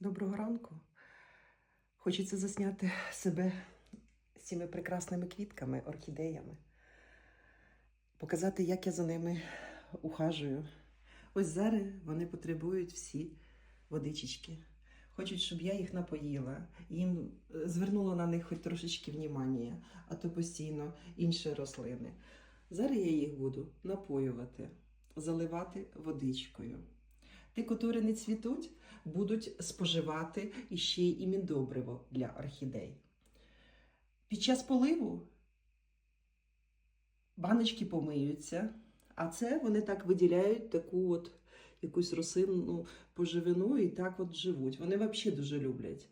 Доброго ранку. Хочеться засняти себе з цими прекрасними квітками, орхідеями. Показати, як я за ними ухажую. Ось зараз вони потребують всі водичечки. Хочуть, щоб я їх напоїла, їм е, звернула на них хоч трошечки внимання, а то постійно інші рослини. Зараз я їх буду напоювати, заливати водичкою. Ті, котрі не цвітуть, будуть споживати іще й міндобриво для орхідей. Під час поливу баночки помиються, а це вони так виділяють таку от якусь рослинну поживину і так от живуть. Вони взагалі дуже люблять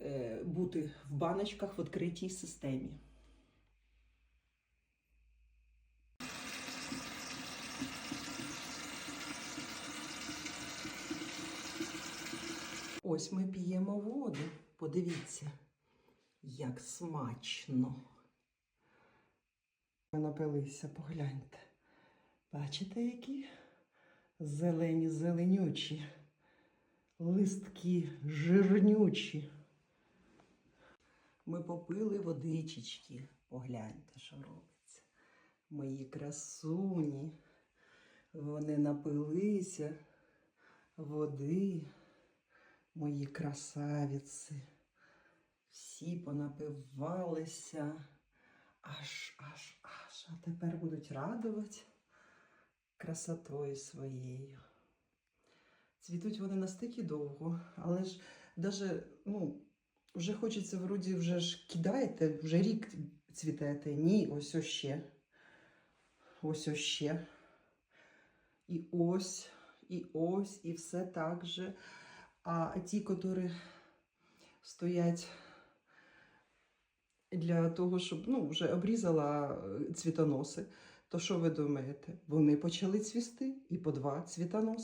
е, бути в баночках в відкритій системі. Ось ми п'ємо воду. Подивіться, як смачно. Ми напилися, погляньте. Бачите, які зелені зеленючі, листки жирнючі. Ми попили водичечки. Погляньте, що робиться. Мої красуні. Вони напилися води мої красавиці. Всі понапивалися, аж, аж, аж, а тепер будуть радувати красотою своєю. Цвітуть вони настільки довго, але ж даже, ну, вже хочеться, вроді, вже ж кидаєте, вже рік цвітете. Ні, ось ось ще. Ось ось ще. І ось, і ось, і все так же. А ті, які стоять для того, щоб ну, вже обрізала е, цвітоноси, то що ви думаєте? Вони почали цвісти і по два цвітоноси.